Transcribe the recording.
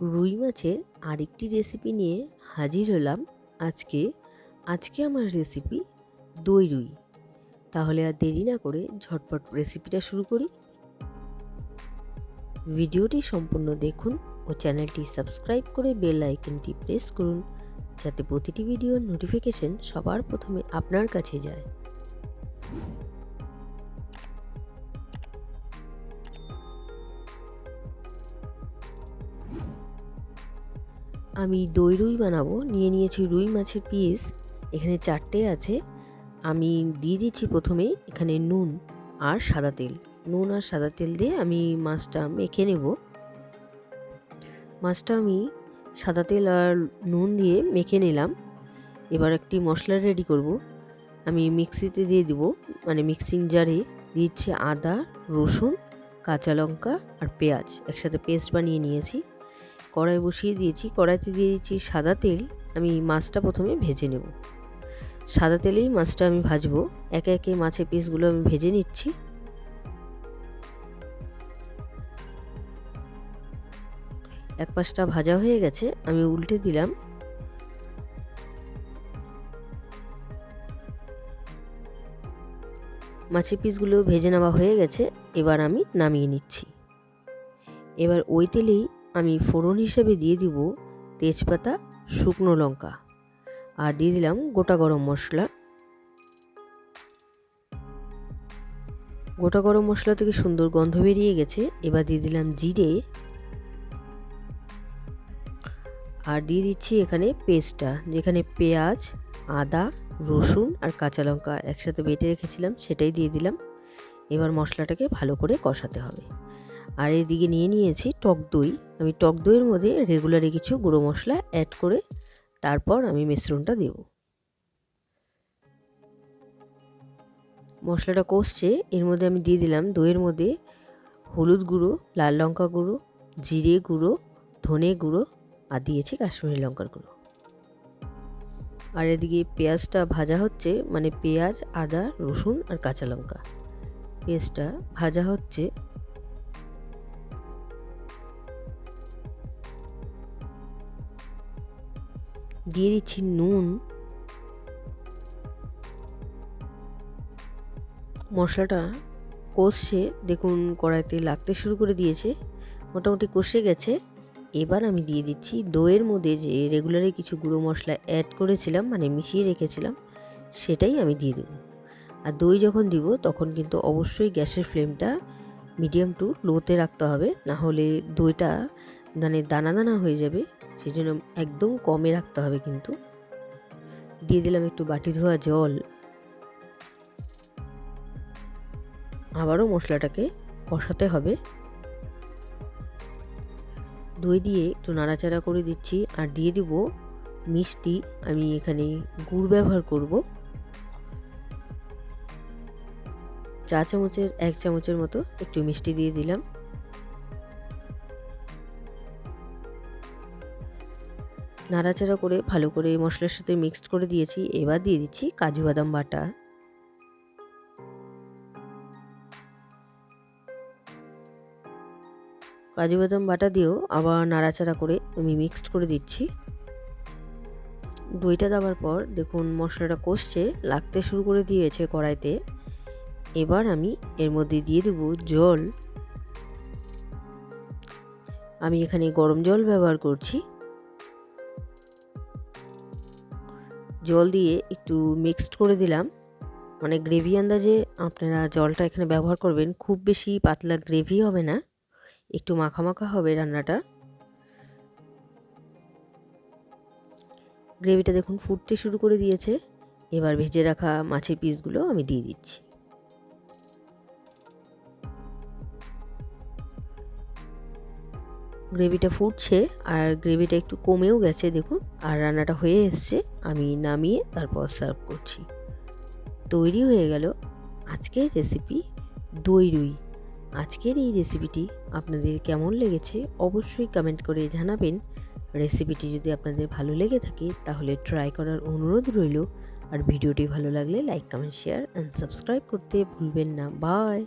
রুই মাছের আরেকটি রেসিপি নিয়ে হাজির হলাম আজকে। আজকে আমার রেসিপি দই রুই। তাহলে আর দেরি না করে ঝটপট রেসিপিটা শুরু করি। ভিডিওটি সম্পূর্ণ দেখুন ও চ্যানেলটি সাবস্ক্রাইব করে বেল আইকনটি প্রেস করুন, যাতে প্রতিটি ভিডিওর নোটিফিকেশন সবার প্রথমে আপনার কাছে যায়। আমি দই রুই বানাবো। নিয়ে নিয়েছি রুই মাছের পিস। এখানে চারটে আছে। আমি দিয়ে দিচ্ছি প্রথমে এখানে নুন আর সাদা তেল। নুন আর সাদা তেল দিয়ে আমি মাছটা মেখে নেব। মাছটা আমি সাদা তেল আর নুন দিয়ে মেখে নিলাম। এবার একটি মশলা রেডি করব। আমি মিক্সিতে দিয়ে দিব। মানে মিক্সিং জারে দিচ্ছি আদা, রসুন, কাঁচা লঙ্কা আর পেঁয়াজ। একসাথে পেস্ট বানিয়ে নিয়েছি। কড়াই বসিয়ে দিয়েছি। কড়াইতে দিয়ে সাদা তেল। আমি মাছটা প্রথমে ভেজে নেব। সাদা তেলেই মাছটা আমি ভাজবো। একে একে মাছের পিসগুলো আমি ভেজে নিচ্ছি। এক পাশটা ভাজা হয়ে গেছে। আমি উল্টে দিলাম। মাছের পিসগুলো ভেজে নেওয়া হয়ে গেছে। এবার আমি নামিয়ে নিচ্ছি। এবার ওই তেলেই আমি ফোড়ন হিসেবে দিয়ে দিব তেজপাতা, শুকনো লঙ্কা আর দিয়ে দিলাম গোটা গরম মশলা। গোটা গরম মশলা থেকে সুন্দর গন্ধ বেরিয়ে গেছে, এবার দিয়ে দিলাম জিরে আর দিয়ে দিচ্ছি এখানে পেস্টটা, যেখানে পেঁয়াজ, আদা, রসুন আর কাঁচা লঙ্কা একসাথে বেটে রেখেছিলাম, সেটাই দিয়ে দিলাম। এবার মশলাটাকে ভালো করে কষাতে হবে। আর এদিকে নিয়ে নিয়েছি টক দই। আমি টক দইয়ের মধ্যে রেগুলারে কিছু গুঁড়ো মশলা অ্যাড করে তারপর আমি মিশ্রণটা দেব। মশলাটা কষছে, এর মধ্যে আমি দিয়ে দিলাম দইয়ের মধ্যে হলুদ গুঁড়ো, লাল লঙ্কা গুঁড়ো, জিরে গুঁড়ো, ধনে গুঁড়ো আর দিয়েছি কাশ্মীরি লঙ্কার গুঁড়ো। আর এদিকে পেঁয়াজটা ভাজা হচ্ছে মানে পেঁয়াজ, আদা, রসুন আর কাঁচা লঙ্কা। পেঁয়াজটা ভাজা হচ্ছে দিয়ে দিচ্ছি নুন। মশলাটা কষছে, দেখুন কড়াইতে লাগতে শুরু করে দিয়েছে, মোটামুটি কষে গেছে। এবার আমি দিয়ে দিচ্ছি দইয়ের মধ্যে যে রেগুলারে কিছু গুঁড়ো মশলা অ্যাড করেছিলাম মানে মিশিয়ে রেখেছিলাম, সেটাই আমি দিয়ে দেবো। আর দই যখন দিব, তখন কিন্তু অবশ্যই গ্যাসের ফ্লেমটা মিডিয়াম টু লোতে রাখতে হবে না হলে দইটা মানে দানা দানা হয়ে যাবে সেই জন্য একদম কমে রাখতে হবে কিন্তু। দিয়ে দিলাম একটু বাটি ধোয়া জল। আবারও মশলাটাকে কষাতে হবে। দই দিয়ে একটু নাড়াচাড়া করে দিচ্ছি আর দিয়ে দিব মিষ্টি। আমি এখানে গুড় ব্যবহার করব। চা চামচের এক চামচের মতো একটু মিষ্টি দিয়ে দিলাম। নাড়াচাড়া করে ভালো করে মশলার সাথে মিক্সড করে দিয়েছি। এবার দিয়ে দিচ্ছি কাজু বাদাম বাটা। কাজু বাদাম বাটা দিয়েও আবার নাড়াচাড়া করে আমি মিক্সড করে দিচ্ছি। দইটা দেওয়ার পর দেখুন মশলাটা কষছে, লাগতে শুরু করে দিয়েছে কড়াইতে। এবার আমি এর মধ্যে দিয়ে দেবো জল। আমি এখানে গরম জল ব্যবহার করছি। জল দিয়ে একটু মিক্সড করে দিলাম। মানে গ্রেভি আন্দাজে আপনারা জলটা এখানে ব্যবহার করবেন। খুব বেশি পাতলা গ্রেভি হবে না। একটু মাখা মাখা হবে রান্নাটা। গ্রেভিটা দেখুন ফুটতে শুরু করে দিয়েছে। এবার ভেজে রাখা মাছের পিসগুলো আমি দিয়ে দিচ্ছি। গ্রেভিটা ফুটছে আর গ্রেভিটা একটু কমেও গেছে, দেখুন। আর রান্নাটা হয়ে এসছে, আমি নামিয়ে তারপর সার্ভ করছি। তৈরি হয়ে গেল আজকের রেসিপি দই রুই। আজকের এই রেসিপিটি আপনাদের কেমন লেগেছে অবশ্যই কমেন্ট করে জানাবেন। রেসিপিটি যদি আপনাদের ভালো লেগে থাকে, তাহলে ট্রাই করার অনুরোধ রইল। আর ভিডিওটি ভালো লাগলে like comment share and subscribe করতে ভুলবেন না। বাই